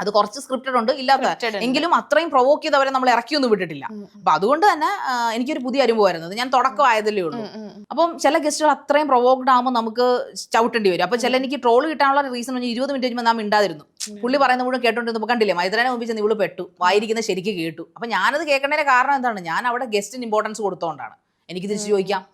അത് കുറച്ച് സ്ക്രിപ്റ്റഡ് ഉണ്ട് ഇല്ലാത്ത. എങ്കിലും അത്രയും പ്രൊവോക്ക് ചെയ്തവരെ നമ്മൾ ഇറക്കിയൊന്നും വിട്ടിട്ടില്ല. അപ്പൊ അതുകൊണ്ട് തന്നെ എനിക്കൊരു പുതിയ അനുഭവമായിരുന്നു. ഞാൻ തുടക്കമായതല്ലേ ഉള്ളൂ. ഉം, ഉം, ഉം. അപ്പം ചില ഗസ്റ്റുകൾ അത്രയും പ്രൊവോക്ഡ് ആകുമ്പോൾ നമുക്ക് ചവിട്ടേണ്ടി വരും. അപ്പൊ ചില എനിക്ക് ട്രോൾ കിട്ടാനുള്ള റീസൺ പറഞ്ഞാൽ ഇരുപത് മിനിറ്റ് കഴിയുമ്പോൾ നാം മിണ്ടാതിരുന്നു. പുള്ളി പറയുന്ന മുഴുവൻ കേട്ടോണ്ടിരുന്നപ്പോൾ കണ്ടില്ലേ മൈതരാനെ മുമ്പിൽ ചെന്ന് ഇവൾ പെട്ടു. വായിരിക്കുന്ന ശരിക്ക് കേട്ടു. അപ്പൊ ഞാനത് കേൾക്കേണ്ടതിന്റെ കാരണം എന്താണ്? ഞാൻ അവിടെ ഗസ്റ്റിന് ഇമ്പോർട്ടൻസ് കൊടുത്തോണ്ടാണ്. എനിക്ക് തിരിച്ചു ചോദിക്കാം.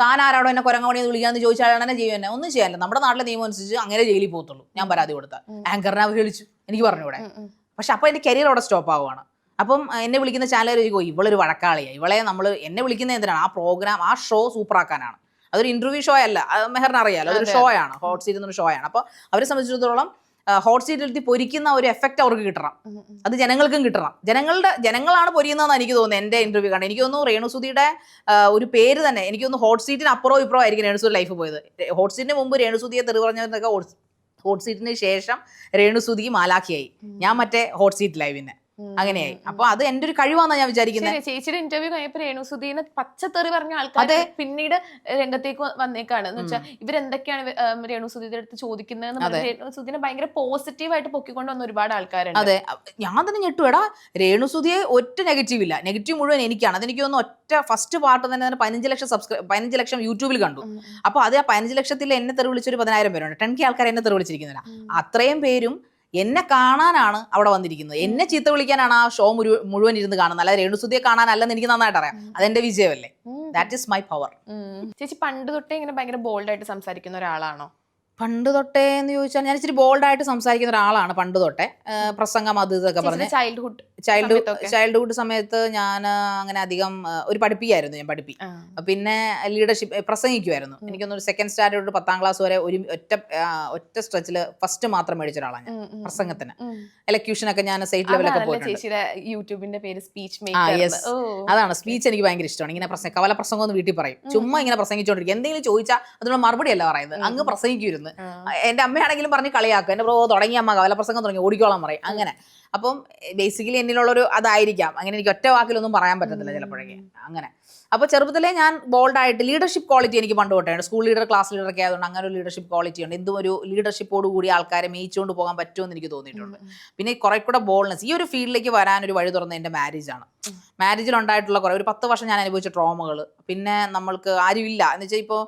താൻ ആരാടോ എന്നെ കുരങ്ങോണി എന്ന് വിളിക്കാന്ന് ചോദിച്ചാൽ തന്നെ ചെയ്യുമെന്നെ ഒന്നും ചെയ്യാനില്ല. നമ്മുടെ നാട്ടിലെ നിയമം അനുസരിച്ച് അങ്ങനെ ജയിലിൽ പോകത്തുള്ളൂ. ഞാൻ പരാതി കൊടുത്താൽ. ആങ്കറിനെ അവഹേളിച്ചു. എനിക്ക് പറഞ്ഞു ഉം. പക്ഷെ അപ്പോൾ എന്റെ കരിയർ അവിടെ സ്റ്റോപ്പ് ആവുകയാണ്. അപ്പം എന്നെ വിളിക്കുന്ന ചാനൽ ചോദിക്കും ഇവളൊരു വഴക്കാളിയാണ് ഇവളെ നമ്മൾ എന്നെ വിളിക്കുന്ന എന്തിനാണ്? ആ പ്രോഗ്രാം ആ ഷോ സൂപ്പറാക്കാനാണ് അതൊരു ഇന്റർവ്യൂ ഷോ അല്ല. മെഹറിന് അറിയാലോ അതൊരു ഷോ ആണ്. ഹോട്ട് സീറ്റ് എന്നൊരു ഷോ ആണ്. അപ്പോൾ അവരെ സംബന്ധിച്ചിടത്തോളം ഹോട്ട് സീറ്റിൽ എത്തി പൊരിക്കുന്ന ഒരു എഫക്റ്റ് അവർക്ക് കിട്ടണം. അത് ജനങ്ങൾക്കും കിട്ടണം. ജനങ്ങളുടെ ജനങ്ങളാണ് പൊരിയുന്നതെന്ന് എനിക്ക് തോന്നുന്നത് എന്റെ ഇന്റർവ്യൂ കണ്ട്. എനിക്ക് തോന്നുന്നു രേണുസുതിയുടെ ഒരു പേര് തന്നെ എനിക്ക് തോന്നുന്നു ഹോട്ട് സീറ്റിന് അപ്പുറവും ഇപ്പുറവും ആയിരിക്കും രേണുസുതി ലൈഫ് പോയത്. ഹോട്ട് സീറ്റിന് മുമ്പ് രേണുസുതിയെ തെറി പറഞ്ഞവരൊക്കെ ഹോട്ട് സീറ്റിന് ശേഷം രേണുസുതി മാലാഖിയായി ഞാൻ മറ്റേ ഹോട്ട് സീറ്റിലായി പിന്നെ അങ്ങനെയായി. അപ്പൊ അത് എന്റെ ഒരു കഴിവാന്നാ ഞാൻ വിചാരിക്കുന്നത് ചേച്ചിയുടെ ഇന്റർവ്യൂ കഴിഞ്ഞപ്പോ രേണുസുദീനെ പച്ചത്തെറി പറഞ്ഞ ആൾക്കാർ അതെ. പിന്നീട് രംഗത്തേക്ക് വന്നേക്കാണ്. എന്ന് വെച്ചാൽ ഇവരെന്തൊക്കെയാണ് രേണുസുദീന്റെ അടുത്ത് ചോദിക്കുന്നത് രേണു രേണുസുദീനെ ഭയങ്കര പോസിറ്റീവായിട്ട് പൊക്കിക്കൊണ്ട് വന്ന ഒരുപാട് ആൾക്കാരാണ് അതെ. ഞാൻ തന്നെ ഞെട്ടുവേടാ. രേണുസുദിയെ ഒറ്റ നെഗറ്റീവ് ഇല്ല. നെഗറ്റീവ് മുഴുവൻ എനിക്കാണ്. അതെനിക്ക് തോന്നുന്നു ഒറ്റ ഫസ്റ്റ് പാർട്ട് തന്നെ പതിനഞ്ച് ലക്ഷം സബ്സ്ക്രൈബ് പതിനഞ്ച് ലക്ഷം യൂട്യൂബിൽ കണ്ടു. അപ്പൊ അത് ആ പതിനഞ്ച് ലക്ഷത്തിൽ എന്നെ തെറി വിളിച്ചൊരു പതിനായിരം പേരുണ്ട്. ടെൻ കെ ആൾക്കാർ എന്നെ തെറി വിളിച്ചിരിക്കുന്നില്ല. അത്രയും പേരും എന്നെ കാണാനാണ് അവിടെ വന്നിരിക്കുന്നത്. എന്നെ ചീത്ത വിളിക്കാനാണ് ആ ഷോ മുഴുവൻ ഇരുന്ന് കാണുന്നത്. അല്ലാതെ രേണുസുതിയെ കാണാനല്ലെന്ന് എനിക്ക് നന്നായിട്ട് അറിയാം. അതെന്റെ വിജയമല്ലേ. ദാറ്റ് ഇസ് മൈ പവർ ചേച്ചി പണ്ട് തൊട്ടേ ഇങ്ങനെ ഭയങ്കര ബോൾഡായിട്ട് സംസാരിക്കുന്ന ഒരാളാണോ? പണ്ട് തൊട്ടേ എന്ന് ചോദിച്ചാൽ ഞാൻ ഇച്ചിരി ബോൾഡ് ആയിട്ട് സംസാരിക്കുന്ന ഒരാളാണ് പണ്ട് തൊട്ടേ. പ്രസംഗം അത് ഇതൊക്കെ പറഞ്ഞ്. ചൈൽഡ്ഹുഡ് ചൈൽഡ് ചൈൽഡ്ഹുഡ് സമയത്ത് ഞാൻ അങ്ങനെ അധികം ഒരു പഠിപ്പിയായിരുന്നു ഞാൻ പഠിപ്പി. പിന്നെ ലീഡർഷിപ്പ് പ്രസംഗിക്കുമായിരുന്നു എനിക്കൊന്നൊരു സെക്കൻഡ് സ്റ്റാൻഡേർഡ് പത്താം ക്ലാസ് വരെ ഒരു ഒറ്റ ഒറ്റ സ്ട്രെച്ചിൽ ഫസ്റ്റ് മാത്രം മേടിച്ച ഒരാളാണ് ഞാൻ പ്രസംഗത്തിന്. എലക്യൂഷൻ ഒക്കെ ഞാൻ സ്റ്റേറ്റ് ലെവലൊക്കെ പോയിട്ടുണ്ട്. യൂട്യൂബിന്റെ പേര് സ്പീച്ച് അതാണ്. സ്പീച്ച് എനിക്ക് ഭയങ്കര ഇഷ്ടമാണ്. ഇങ്ങനെ പ്രസംഗം കവല പ്രസംഗം ഒന്ന് വീട്ടിൽ പറയും. ചുമ്മാ ഇങ്ങനെ പ്രസംഗിച്ചുകൊണ്ടിരിക്കും എന്തെങ്കിലും ചോദിച്ചാൽ അതിനുള്ള മറുപടി അല്ല പറയുന്നത്. അങ്ങ് പ്രസംഗിക്കുമായിരുന്നു എന്റെ അമ്മയാണെങ്കിലും പറഞ്ഞ് കളിയാക്കും. എന്റെ ബ്രോ തുടങ്ങി അമ്മ കവല പ്രസംഗം തുടങ്ങി ഓടിക്കോളാൻ പറയും. അങ്ങനെ. അപ്പം ബേസിക്കലി എന്നിലുള്ളൊരു അതായിരിക്കാം. അങ്ങനെ എനിക്ക് ഒറ്റ വാക്കിലൊന്നും പറയാൻ പറ്റത്തില്ല ചിലപ്പോഴൊക്കെ. അങ്ങനെ. അപ്പോൾ ചെറുപ്പത്തിലേ ഞാൻ ബോൾഡായിട്ട് ലീഡർഷിപ്പ് ക്വാളിറ്റി എനിക്ക് പണ്ട് തൊട്ടേ സ്കൂൾ ലീഡർ ക്ലാസ് ലീഡർ ഒക്കെ ആയതുകൊണ്ട് അങ്ങനെ ഒരു ലീഡർഷിപ്പ് ക്വാളിറ്റി ഉണ്ട്. എന്തും ഒരു ലീഡർഷിപ്പോട് കൂടി ആൾക്കാരെ മേയിച്ചുകൊണ്ട് പോകാൻ പറ്റുമെന്ന് എനിക്ക് തോന്നിയിട്ടുണ്ട്. പിന്നെ കുറെ കൂടെ ബോൾഡ്നെസ് ഈ ഒരു ഫീൽഡിലേക്ക് വരാൻ ഒരു വഴി തുറന്ന എന്റെ മാരേജ് ആണ്. മാരേജിൽ ഉണ്ടായിട്ടുള്ള കുറെ ഒരു പത്ത് വർഷം ഞാൻ അനുഭവിച്ച ട്രോമകൾ പിന്നെ നമ്മൾക്ക് ആരുമില്ല എന്ന് വെച്ചാൽ ഇപ്പോൾ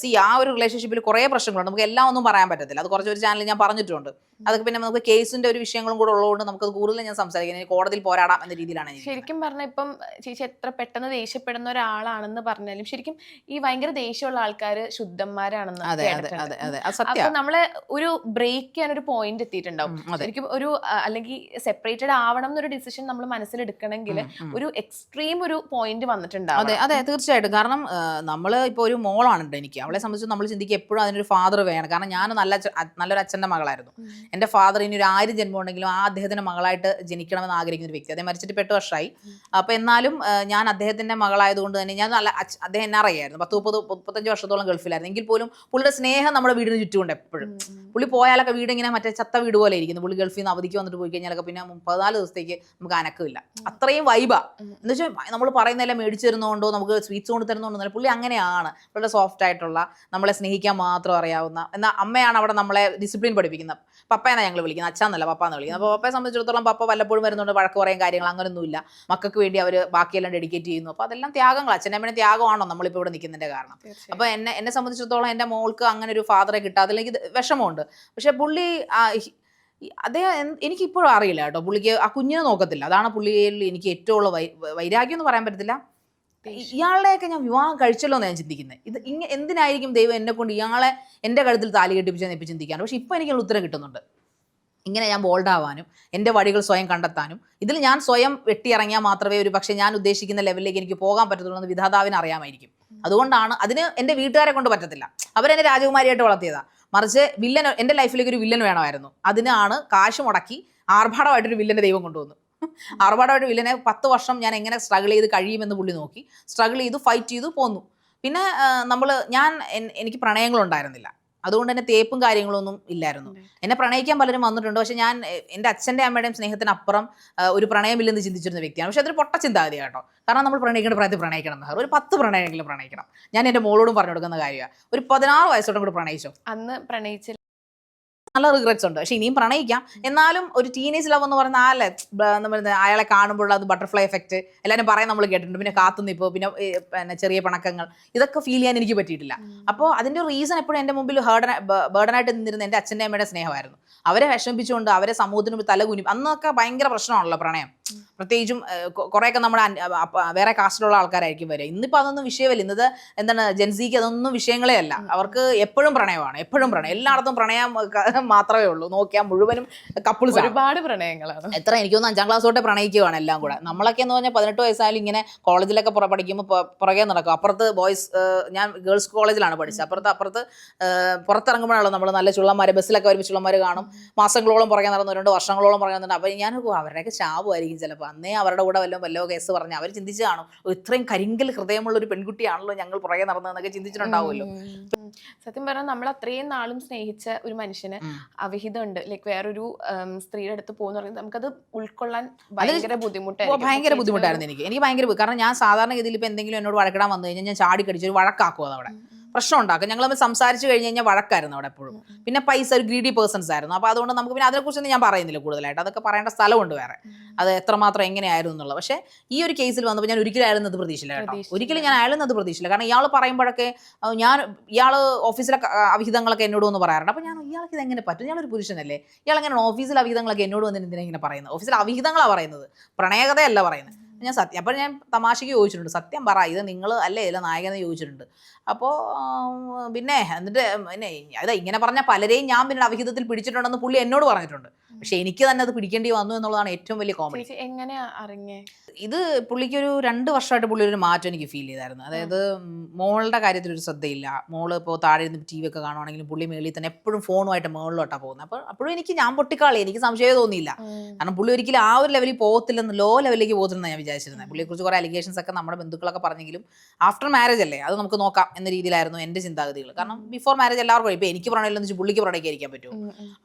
സി ആ ഒരു റിലേഷൻഷിപ്പിൽ കുറേ പ്രശ്നങ്ങളുണ്ട്. നമുക്ക് എല്ലാം ഒന്നും പറയാൻ പറ്റത്തില്ല. അത് കുറച്ച് ഒരു ചാനലിൽ ഞാൻ പറഞ്ഞിട്ടുണ്ട്. അതൊക്കെ പിന്നെ നമുക്ക് കേസിന്റെ ഒരു വിഷയങ്ങളും കൂടെ ഉള്ളതുകൊണ്ട് നമുക്ക് കൂടുതൽ ഞാൻ സംസാരിക്കുന്നത് കോടതിയിൽ പോരാടാം എന്ന രീതിയിലാണ് ശരിക്കും പറഞ്ഞാൽ ഇപ്പം ചേച്ചി എത്ര പെട്ടെന്ന് ദേഷ്യപ്പെടുന്ന ഒരാളാണെന്ന് പറഞ്ഞാലും ശരിക്കും ഈ ഭയങ്കര ദേഷ്യമുള്ള ആൾക്കാർ ശുദ്ധന്മാരാണെന്ന് അപ്പൊ നമ്മളെ ഒരു ബ്രേക്ക് ചെയ്യാൻ ഒരു പോയിന്റ് എത്തിയിട്ടുണ്ടാവും ശരിക്കും ഒരു അല്ലെങ്കിൽ സെപ്പറേറ്റഡ് ആവണം എന്നൊരു ഡിസിഷൻ നമ്മൾ മനസ്സിലെടുക്കണമെങ്കിൽ. ഒരു എക്സ്ട്രീം ഒരു പോയിന്റ് വന്നിട്ടുണ്ടാവും അതെ അതെ തീർച്ചയായിട്ടും. കാരണം നമ്മൾ ഇപ്പോൾ ഒരു മോളാണ് എനിക്ക്. അവളെ സംബന്ധിച്ച് നമ്മൾ ചിന്തിക്കുക എപ്പോഴും അതിനൊരു ഫാദർ വേണം. കാരണം ഞാൻ നല്ല നല്ലൊരു അച്ഛന്റെ മകളായിരുന്നു. എന്റെ എന്റെ ഫാദർ ഇനി ഒരു ആയിരം ജന്മം ഉണ്ടെങ്കിലും ആ അദ്ദേഹത്തിന്റെ മകളായിട്ട് ജനിക്കണമെന്ന് ആഗ്രഹിക്കുന്ന ഒരു വ്യക്തി. അദ്ദേഹം മരിച്ചിട്ട് ഇപ്പൊ എട്ട് വർഷമായി അപ്പോൾ എന്നാലും ഞാൻ അദ്ദേഹത്തിന്റെ മകളായതുകൊണ്ട് തന്നെ ഞാൻ നല്ല അദ്ദേഹം എന്നെ അറിയായിരുന്നു. പത്ത് മുപ്പത് മുപ്പത്തഞ്ച് വർഷത്തോളം ഗൾഫിലായിരുന്നു. എങ്കിൽ പോലും പുള്ളിയുടെ സ്നേഹം നമ്മുടെ വീടിന് ചുറ്റുമുണ്ട് എപ്പോഴും. പുള്ളി പോയാലൊക്കെ വീട് ഇങ്ങനെ മറ്റേ ചത്ത വീട് പോലെ ഇരിക്കുന്നു. പുള്ളി ഗൾഫിൽ നിന്ന് അവധിക്ക് വന്നിട്ട് പോയി കഴിഞ്ഞാലൊക്കെ പിന്നെ മുപ്പത്തിനാല് ദിവസത്തേക്ക് നമുക്ക് അനക്കില്ല അത്രയും വൈബാ. എന്ന് വെച്ചാൽ നമ്മൾ പറയുന്നതെല്ലാം മേടിച്ചു തരുന്നതുകൊണ്ടോ നമുക്ക് സ്വീറ്റ്സ് കൊണ്ട് തരുന്നതുകൊണ്ടോ പുള്ളി അങ്ങനെയാണ്. വളരെ സോഫ്റ്റ് ആയിട്ടുള്ള നമ്മളെ സ്നേഹിക്കാൻ മാത്രം അറിയാവുന്ന എന്നാൽ അമ്മയാണ് അവിടെ നമ്മളെ ഡിസിപ്ലിൻ പഠിപ്പിക്കുന്നത്. പപ്പയെന്നാണ് ഞങ്ങൾ വിളിക്കുന്നത്. അച്ഛന്നല്ല പപ്പ എന്ന് വിളിക്കുന്നത്. അപ്പോൾ പപ്പയെ സംബന്ധിച്ചിടത്തോളം പപ്പ വല്ലപ്പോഴും വരുന്നുണ്ട്. വഴക്ക് പറയും കാര്യങ്ങൾ അങ്ങനൊന്നുമില്ല. മക്കൾക്ക് വേണ്ടി അവർ ബാക്കിയെല്ലാം ഡെഡിക്കേറ്റ് ചെയ്യുന്നു. അപ്പോൾ അതെല്ലാം ത്യാഗങ്ങൾ. അച്ഛനമ്മയുടെ ത്യാഗമാണോ നമ്മളിപ്പോൾ ഇവിടെ നിൽക്കുന്നതിന്റെ കാരണം? അപ്പോൾ എന്നെ എന്നെ സംബന്ധിച്ചിടത്തോളം എന്റെ മോൾക്ക് അങ്ങനെ ഒരു ഫാദറെ കിട്ടാതില്ല എനിക്ക് വിഷമമുണ്ട്. പക്ഷേ പുള്ളി അദ്ദേഹം എനിക്കിപ്പോഴും അറിയില്ല കേട്ടോ. പുള്ളിക്ക് ആ കുഞ്ഞിനെ നോക്കത്തില്ല. അതാണ് പുള്ളിയിൽ എനിക്ക് ഏറ്റവും ഉള്ള വൈ വൈരാഗ്യം എന്ന് പറയാൻ പറ്റത്തില്ല. ഇയാളെയൊക്കെ ഞാൻ വിവാഹം കഴിച്ചല്ലോ എന്ന് ഞാൻ ചിന്തിക്കുന്നത് ഇത് ഇങ്ങ എന്തിനായിരിക്കും ദൈവം എന്നെ കൊണ്ട് ഇയാളെ എന്റെ കഴുത്തിൽ താലി കെട്ടിപ്പിച്ചെന്ന് ഇപ്പം ചിന്തിക്കാറ്? പക്ഷെ ഇപ്പം എനിക്കുള്ള ഉത്തരം കിട്ടുന്നുണ്ട്. ഇങ്ങനെ ഞാൻ ബോൾഡ് ആവാനും എന്റെ വഴികൾ സ്വയം കണ്ടെത്താനും ഇതിൽ ഞാൻ സ്വയം വെട്ടിയിറങ്ങിയാൽ മാത്രമേ ഒരു പക്ഷേ ഞാൻ ഉദ്ദേശിക്കുന്ന ലെവലിലേക്ക് എനിക്ക് പോകാൻ പറ്റത്തുള്ളൂ എന്ന് വിധാതാവിന് അറിയാമായിരിക്കും. അതുകൊണ്ടാണ് അതിന് എന്റെ വീട്ടുകാരെ കൊണ്ട് പറ്റത്തില്ല. അവരെന്നെ രാജകുമാരിയായിട്ട് വളർത്തിയതാ. മറിച്ച് വില്ലൻ എന്റെ ലൈഫിലേക്ക് ഒരു വില്ലൻ വേണമായിരുന്നു. അതിനാണ് കാശ് മുടക്കി ആർഭാടമായിട്ടൊരു വില്ലന്റെ ദൈവം കൊണ്ടുവന്നു ആർഭാടമായിട്ട് വില്ലനെ പത്ത് വർഷം ഞാൻ എങ്ങനെ സ്ട്രഗിൾ ചെയ്ത് കഴിയുമെന്ന് പുള്ളി നോക്കി. സ്ട്രഗിൾ ചെയ്തു ഫൈറ്റ് ചെയ്തു പോന്നു. പിന്നെ നമ്മൾ ഞാൻ എനിക്ക് പ്രണയങ്ങളുണ്ടായിരുന്നില്ല അതുകൊണ്ട് തന്നെ തേപ്പും കാര്യങ്ങളൊന്നും ഇല്ലായിരുന്നു. എന്നെ പ്രണയിക്കാൻ പലരും വന്നിട്ടുണ്ട്. പക്ഷെ ഞാൻ എന്റെ അച്ഛന്റെ അമ്മയുടെയും സ്നേഹത്തിനപ്പുറം ഒരു പ്രണയമില്ലെന്ന് ചിന്തിച്ചിരുന്ന വ്യക്തിയാണ്. പക്ഷെ അതൊരു പൊട്ട ചിന്താഗതി കേട്ടോ. കാരണം നമ്മൾ പ്രണയിക്കേണ്ട പ്രായത്തിൽ പ്രണയിക്കണം എന്ന്. ഒരു പത്ത് പ്രണയമെങ്കിലും പ്രണയിക്കണം. ഞാൻ എന്റെ മോളോടും പറഞ്ഞു കൊടുക്കുന്ന കാര്യമാണ് ഒരു പതിനാറ് വയസ്സോടും കൂടി പ്രണയിച്ചു? അന്ന് പ്രണയിച്ച നല്ല റിഗ്രറ്റ്സ് ഉണ്ട്. പക്ഷെ ഇനിയും പ്രണയിക്കാം. എന്നാലും ഒരു ടീനേജ് ലവ് എന്ന് പറഞ്ഞാൽ ആളെ അയാളെ കാണുമ്പോൾ അത് ബട്ടർഫ്ലൈ എഫക്റ്റ് എല്ലാവരും പറയാൻ നമ്മൾ കേട്ടിട്ടുണ്ട്. പിന്നെ കാത്തുനിപ്പോ പിന്നെ പിന്നെ ചെറിയ പണക്കങ്ങൾ. ഇതൊക്കെ ഫീൽ ചെയ്യാൻ എനിക്ക് പറ്റിയിട്ടില്ല. അപ്പോൾ അതിന്റെ റീസൺ എപ്പോഴും എന്റെ മുമ്പിൽ ഹേർഡൻ ബേർഡനായിട്ട് നിന്നിരുന്ന എന്റെ അച്ഛന്റെ അമ്മയുടെ സ്നേഹമായിരുന്നു. അവരെ വിഷമിപ്പിച്ചുകൊണ്ട് അവരെ സമൂഹത്തിന് തല തലകുനി അന്നൊക്കെ ഭയങ്കര പ്രശ്നമാണല്ലോ പ്രണയം. പ്രത്യേകിച്ചും കുറേയൊക്കെ നമ്മുടെ വേറെ കാസ്റ്റിലുള്ള ആൾക്കാരായിരിക്കും വരിക. ഇന്നിപ്പോൾ അതൊന്നും വിഷയമല്ല. ഇന്നത് എന്താണ് ജെൻസിക്ക് അതൊന്നും വിഷയങ്ങളേ അല്ല. അവർക്ക് എപ്പോഴും പ്രണയമാണ്. എപ്പോഴും പ്രണയം. എല്ലായിടത്തും പ്രണയം ക- മാത്രമേ ഉള്ളൂ. നോക്കിയാൽ മുഴുവനും കപ്പിൾസ് ഒരുപാട് പ്രണയങ്ങളാണ്. എത്ര എനിക്ക് തോന്നുന്നു അഞ്ചാം ക്ലാസ് തൊട്ട് പ്രണയിക്കുകയാണ് എല്ലാം കൂടെ. നമ്മളൊക്കെ എന്ന് പറഞ്ഞാൽ പതിനെട്ട് വയസ്സായാലും ഇങ്ങനെ കോളേജിലൊക്കെ പഠിക്കുമ്പോൾ പുറകെ നടക്കും. അപ്പുറത്ത് ബോയ്സ് ഞാൻ ഗേൾസ് കോളേജിലാണ് പഠിച്ചത്. അപ്പുറത്ത് അപ്പുറത്ത് പുറത്തിറങ്ങുമ്പോഴാണല്ലോ നമ്മൾ നല്ല ചുള്ളന്മാരെ ബസ്സിലൊക്കെ വരുമ്പോൾ ചുള്ളന്മാർ കാണും. മാസങ്ങളോളം പുറകെ നടന്നവരുണ്ട് വർഷങ്ങളോളം പുറകെ നടന്നിട്ടുണ്ട് അപ്പോൾ ഞാൻ അവരുടെയൊക്കെ ശാപമായിരിക്കും ചിലപ്പോൾ അന്നേ അവരുടെ കൂടെ വല്ലതും വല്ലതും കേസ് പറഞ്ഞ് അവർ ചിന്തിച്ച് കാണും. ഇത്രയും കരിങ്കൽ ഹൃദയമുള്ള ഒരു പെൺകുട്ടിയാണല്ലോ ഞങ്ങൾ പുറകെ നടന്നതെന്നൊക്കെ ചിന്തിച്ചിട്ടുണ്ടാവുമല്ലോ. സത്യം പറഞ്ഞാൽ നമ്മൾ അത്രയും നാളും സ്നേഹിച്ച ഒരു മനുഷ്യന്. അവിഹിതമുണ്ട്. ലൈക് വേറൊരു സ്ത്രീയുടെ അടുത്ത് പോകുന്ന പറയുന്നത് നമുക്കത് ഉൾക്കൊള്ളാൻ ഭയങ്കര ഓ, ഭയങ്കര ബുദ്ധിമുട്ടായിരുന്നു എനിക്ക്. എനിക്ക് ഭയങ്കര കാരണം ഞാൻ സാധാരണ ഗതിയിൽ ഇപ്പോൾ എന്തെങ്കിലും എന്നോട് വഴക്കിടാൻ വന്നു കഴിഞ്ഞാൽ ഞാൻ ചാടി കടിച്ചു ഒരു വഴക്കാക്കും അതവിടെ പ്രശ്നം ഉണ്ടാക്കും. ഞങ്ങൾ തമ്മിൽ സംസാരിച്ചു കഴിഞ്ഞ് കഴിഞ്ഞാൽ വഴക്കായിരുന്നു അവിടെ എപ്പോഴും. പിന്നെ പൈസ ഒരു ഗ്രീഡി പേഴ്സൺസ് ആയിരുന്നു. അപ്പോൾ അതുകൊണ്ട് നമുക്ക് പിന്നെ അതിനെക്കുറിച്ചൊന്നും ഞാൻ പറയുന്നില്ല കൂടുതലായിട്ട്. അതൊക്കെ പറയേണ്ട സ്ഥലമുണ്ട് വേറെ. അത് എത്രമാത്രം എങ്ങനെയായിരുന്നു എന്നുള്ളത്. പക്ഷേ ഈ ഒരു കേസിൽ വന്നപ്പോൾ ഞാൻ ഒരിക്കലും ആയിരുന്നു അത് പ്രതീക്ഷയില്ല കേട്ടോ. ഒരിക്കലും ഞാൻ അയാളും അത് പ്രതീക്ഷയില്ല കാരണം ഇയാൾ പറയുമ്പോഴൊക്കെ ഞാൻ ഇയാൾ ഓഫീസിലെ അവിഹിതങ്ങളൊക്കെ എന്നോട് വന്ന് പറയാറുണ്ട്. അപ്പോൾ ഞാൻ ഇയാൾക്ക് ഇത് എങ്ങനെ പറ്റും? ഞാനൊരു പുരുഷനല്ലേ ഇയാൾ എങ്ങനെയാണ് ഓഫീസിലെ അവിഹിതങ്ങളൊക്കെ എന്നോട് വന്നിട്ട് എന്തിനാ ഇങ്ങനെ പറയുന്നത്? ഓഫീസിലെ അവിഹിതങ്ങളാണ് പറയുന്നത്. പ്രണയകഥയല്ല പറയുന്നത്. ഞാൻ സത്യം അപ്പോൾ ഞാൻ തമാശയ്ക്ക് ചോദിച്ചിട്ടുണ്ട്. സത്യം പറ ഇത് നിങ്ങൾ അല്ലേ? ഇല്ല നായകനെ ചോദിച്ചിട്ടുണ്ട്. അപ്പോൾ പിന്നെ എന്നിട്ട് പിന്നെ അതാ ഇങ്ങനെ പറഞ്ഞ പലരെയും ഞാൻ പിന്നെ അവിഹിതത്തിൽ പിടിച്ചിട്ടുണ്ടെന്ന് പുള്ളി എന്നോട് പറഞ്ഞിട്ടുണ്ട്. പക്ഷേ എനിക്ക് തന്നെ അത് പിടിക്കേണ്ടി വന്നു എന്നുള്ളതാണ് ഏറ്റവും വലിയ കോമഡി എങ്ങനെ എങ്ങനെയാ അറിഞ്ഞേ? ഇത് പുള്ളിക്കൊരു രണ്ട് വർഷമായിട്ട് പുള്ളി ഒരു മാറ്റം എനിക്ക് ഫീൽ ചെയ്തായിരുന്നു. അതായത് മോളുടെ കാര്യത്തിൽ ഒരു ശ്രദ്ധയില്ല. മോൾ ഇപ്പോൾ താഴെ ഇരുന്ന് ടി വി ഒക്കെ കാണുവാണെങ്കിലും പുള്ളി മേളിൽ തന്നെ എപ്പോഴും ഫോണുമായിട്ട് മുകളിലോട്ടാണ് പോകുന്നത്. അപ്പോൾ അപ്പോഴും എനിക്ക് ഞാൻ പൊട്ടിക്കാളി എനിക്ക് സംശയം തോന്നിയില്ല. കാരണം പുള്ളി ഒരിക്കലും ആ ഒരു ലെവലിൽ പോകത്തില്ലെന്ന് ലോ ലെവലിലേക്ക് പോകത്തില്ലെന്ന് ഞാൻ വിചാരിച്ചിരുന്നത് പുള്ളിയെക്കുറിച്ച് കുറേ അലിഗേഷൻസ് ഒക്കെ നമ്മുടെ ബന്ധുക്കളൊക്കെ പറഞ്ഞെങ്കിലും ആഫ്റ്റർ മാരേജ് അല്ലേ? അത് നമുക്ക് നോക്കാം എന്ന രീതിയിലായിരുന്നു എന്റെ ചിന്താഗതികൾ. കാരണം ബിഫോർ മാരേജ് എല്ലാവർക്കും ഇപ്പോൾ എനിക്ക് എന്ന് വെച്ചാൽ പുള്ളിക്ക് പ്രണയിക്കാതിരിക്കാൻ പറ്റുമോ.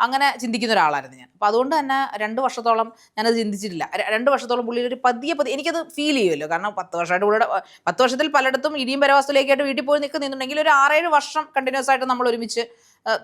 അങ്ങനെ ചിന്തിക്കുന്ന ഒരാളായിരുന്നു ഞാൻ. അപ്പോൾ അതുകൊണ്ട് തന്നെ രണ്ട് വർഷത്തോളം ഞാനത് ചിന്തിച്ചിട്ടില്ല. രണ്ട് വർഷത്തോളം പുള്ളിയിൽ ഒരു പതിയെ പതിയെ എനിക്കത് ഫീൽ ചെയ്യുമല്ലോ. കാരണം പത്ത് വർഷമായിട്ട് പുള്ളിയുടെ പത്ത് വർഷത്തിൽ പലയിടത്തും ഇടിയും പരവാസത്തിലേക്കായിട്ട് വീട്ടിൽ പോയി നിൽക്കുന്നുണ്ടെങ്കിൽ ഒരു ആറേഴ് വർഷം കണ്ടിന്യൂസ് ആയിട്ട് നമ്മൾ ഒരുമിച്ച്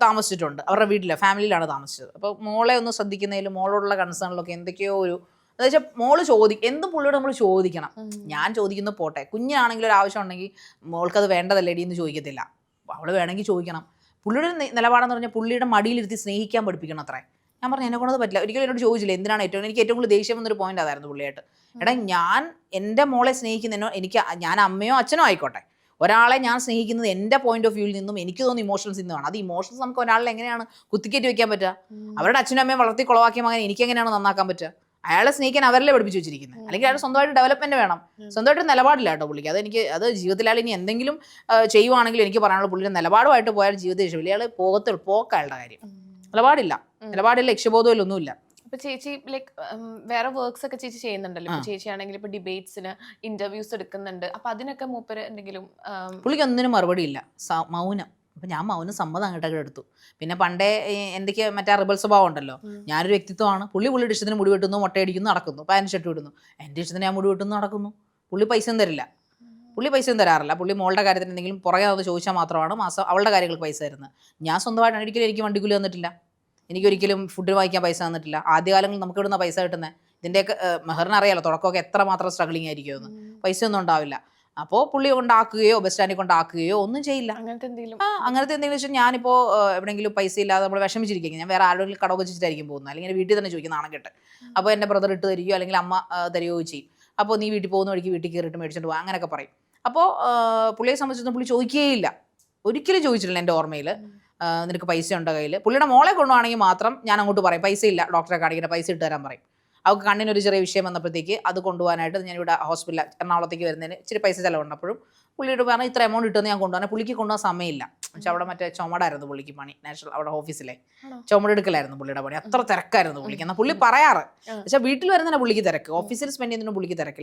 താമസിച്ചിട്ടുണ്ട്. അവരുടെ വീട്ടിലെ ഫാമിലിയിലാണ് താമസിച്ചത്. അപ്പോൾ മോളെ ഒന്ന് ശ്രദ്ധിക്കുന്നതിലും മോളോടുള്ള കൺസേണിലൊക്കെ എന്തൊക്കെയോ ഒരു എന്ന് വെച്ചാൽ മോൾ ചോദി എന്തും പുള്ളിയോട് നമ്മൾ ചോദിക്കണം? ഞാൻ ചോദിക്കുന്ന പോട്ടെ. കുഞ്ഞാണെങ്കിൽ ഒരു ആവശ്യം ഉണ്ടെങ്കിൽ മോൾക്കത് വേണ്ടതല്ലേടി എന്ന് ചോദിക്കത്തില്ല. അവൾ വേണമെങ്കിൽ ചോദിക്കണം. പുള്ളിയുടെ നിലപാടെന്ന് പറഞ്ഞാൽ പുള്ളിയുടെ മടിയിലിരുത്തി സ്നേഹിക്കാൻ പഠിപ്പിക്കണം അത്രേ. ഞാൻ പറഞ്ഞു എന്നെ കൊണ്ടത് പറ്റില്ല. ഒരിക്കലും എന്നോട് ചോദിച്ചില്ല. എന്തിനാണ് ഏറ്റവും എനിക്ക് ഏറ്റവും കൂടുതൽ ദേഷ്യം എന്നൊരു പോയിന്റ് അതായിരുന്നു പുള്ളിയായിട്ട്. എടാ ഞാൻ എന്റെ മോളെ സ്നേഹിക്കുന്നതിനോ എനിക്ക് ഞാൻ അമ്മയോ അച്ഛനോ ആയിക്കോട്ടെ. ഒരാളെ ഞാൻ സ്നേഹിക്കുന്നത് എന്റെ പോയിന്റ് ഓഫ് വ്യൂവിൽ നിന്നും എനിക്ക് തോന്നുന്ന ഇമോഷൻസിൽ നിന്നുമാണ്. അത് ഇമോഷൻസ് നമുക്ക് ഒരാളെ എങ്ങനെയാണ് കുത്തിക്കേറ്റി വെക്കാൻ പറ്റുക. അവരുടെ അച്ഛനും അമ്മയും വളർത്തി കുളവാക്കിയ മകൻ എനിക്ക് എങ്ങനെയാണ് നന്നാക്കാൻ പറ്റുക? അയാളെ സ്നേഹിക്കാൻ അവരല്ലേ പഠിപ്പിച്ചു വെച്ചിരിക്കുന്നത്. അല്ലെങ്കിൽ അയാൾ സ്വന്തമായിട്ട് ഡെവലപ്മെന്റ് വേണം. സ്വന്തമായിട്ട് നിലപാടില്ല കേട്ടോ പുള്ളിക്ക്. അത് എനിക്ക് അത് ജീവിതത്തിൽ അയാൾ ഇനി എന്തെങ്കിലും ചെയ്യുവാണെങ്കിലും ചെയ്യുവാണെങ്കിൽ എനിക്ക് പറയാനുള്ള പുള്ളിയുടെ നിലപാടുമായിട്ട് പോയാൽ ജീവിതം ഇഷ്ടമില്ല അയാൾ പോകത്തെ പോക്ക അയാളുടെ കാര്യം നിലപാടില്ല. നിലപാടില്ല ലക്ഷ്യബോധമില്ല ഒന്നുമില്ല ഇപ്പൊ ചേച്ചി ലൈക്ക് വേറെ വർക്ക്സ് ഒക്കെ ചേച്ചി ചെയ്യുന്നുണ്ടല്ലോ. ഇപ്പൊ ചേച്ചി ആണെങ്കിൽ ഇപ്പൊ ഡിബേറ്റ്സിന് ഇന്റർവ്യൂസ് എടുക്കുന്നുണ്ട്. അപ്പൊ അതിനൊക്കെ മൂപ്പര് എന്തെങ്കിലും പുള്ളിക്ക് ഒന്നിനും മറുപടി ഇല്ല മൗനം. അപ്പം ഞാൻ മൗനം സമ്മതം അങ്ങോട്ടൊക്കെ എടുത്തു. പിന്നെ പണ്ടേ ഈ എന്തൊക്കെ മറ്റേ റിബൽ സ്വഭാവം ഉണ്ടല്ലോ. ഞാനൊരു വ്യക്തിത്വമാണ്. പുള്ളി പുള്ളിയുടെ ഇഷ്ടത്തിന് മുടി വെട്ടുന്നു മുട്ടയടിക്കുന്നു നടക്കുന്നു. പാന്റ് ഷർട്ട് വിടുന്നു എന്റെ ഇഷ്ടത്തിന് ഞാൻ മുടി വെട്ടുന്നു നടക്കുന്നു. പുള്ളി പൈസയും തരില്ല. പുള്ളി പൈസയും തരാറില്ല. പുള്ളി മോളുടെ കാര്യത്തിന് എന്തെങ്കിലും പുറകെ അത് ചോദിച്ചാൽ മാത്രമാണ് മാസം അവളുടെ കാര്യങ്ങൾക്ക് പൈസ തരുന്നത്. ഞാൻ സ്വന്തമായിട്ട് ഒരിക്കലും എനിക്ക് വണ്ടിക്കൂലി തന്നിട്ടില്ല. എനിക്കൊരിക്കലും ഫുഡ് വാങ്ങിക്കാൻ പൈസ തന്നിട്ടില്ല. ആദ്യകാലങ്ങളിൽ നമുക്ക് ഇവിടുന്ന പൈസ കിട്ടുന്നത് ഇതിന്റെയൊക്കെ മെഹറിനറിയാലോ തുടക്കമൊക്കെ എത്ര മാത്രം സ്ട്രഗ്ലിംഗ് ആയിരിക്കുമെന്ന് പൈസയൊന്നും ഒന്നും ഉണ്ടാവില്ല. അപ്പോൾ പുള്ളി കൊണ്ടാക്കുകയോ ബസ് സ്റ്റാൻഡിൽ കൊണ്ടാക്കുകയോ ഒന്നും ചെയ്യില്ല. അങ്ങനത്തെ എന്തെങ്കിലും? ആ അങ്ങനത്തെ എന്തെങ്കിലും വെച്ചാൽ ഞാനിപ്പോൾ എവിടെയെങ്കിലും പൈസ ഇല്ലാതെ നമ്മൾ വിഷമിച്ചിരിക്കും ഞാൻ വേറെ ആരോടെങ്കിലും കടവ് വെച്ചിട്ടായിരിക്കും പോകുന്നത്. അല്ലെങ്കിൽ വീട്ടിൽ തന്നെ ചോദിക്കും നാണം കെട്ട്. അപ്പോൾ എന്റെ ബ്രദർ ഇട്ട് തരികയോ അല്ലെങ്കിൽ അമ്മ തരികയോ ചെയ്യും. അപ്പോൾ നീ വീട്ടിൽ പോകുന്ന വഴിക്ക് വീട്ടിൽ കയറിയിട്ട് മേടിച്ചിട്ട് പോകാം അങ്ങനെയൊക്കെ പറയും. അപ്പോൾ പുള്ളിയെ സംബന്ധിച്ചിടത്തോളം പുള്ളി ചോദിക്കുകയില്ല ഒരിക്കലും ചോദിച്ചിട്ടില്ല എന്റെ ഓർമ്മയിൽ നിനക്ക് പൈസ ഉണ്ടോ കയ്യിൽ പുള്ളിയുടെ മോളെ കൊണ്ടുവാണെങ്കിൽ മാത്രം ഞാൻ അങ്ങോട്ട് പറയും. പൈസ ഇല്ല ഡോക്ടറെ കാണിക്കുന്ന പൈസ ഇട്ട് തരാൻ പറയും. അവൾക്ക് കണ്ണിനൊരു ചെറിയ വിഷയം വന്നപ്പോഴത്തേക്ക് അത് കൊണ്ടുപോകാനായിട്ട് ഞാനിവിടെ ഹോസ്പിറ്റലിൽ എറണാകുളത്തേക്ക് വരുന്നതിന് ഇച്ചിരി പൈസ ചിലവുണ്ടപ്പോഴും പുള്ളിയോട് പറഞ്ഞാൽ ഇത്ര എമൗണ്ട് ഇട്ടെന്ന് ഞാൻ കൊണ്ടുപോകാൻ പുള്ളിക്ക് കൊണ്ടുപോകാൻ സമയമില്ല. പക്ഷെ അവിടെ മറ്റേ ചുമടായിരുന്നു പുള്ളിക്ക് പണി നാഷണൽ അവിടെ ഓഫീസിലെ? ചുമടെടുക്കലായിരുന്നു പുള്ളിയുടെ പണി. അത്ര തിരക്കായിരുന്നു പുള്ളിക്ക്. എന്നാൽ പുള്ളി പറയാറ്. പക്ഷെ വീട്ടിൽ വരുന്നതിന് പുള്ളിക്ക് തിരക്ക്. ഓഫീസിൽ സ്പെൻഡ് ചെയ്യുന്നതിന് പുള്ളിക്ക് തിരക്കില്ല.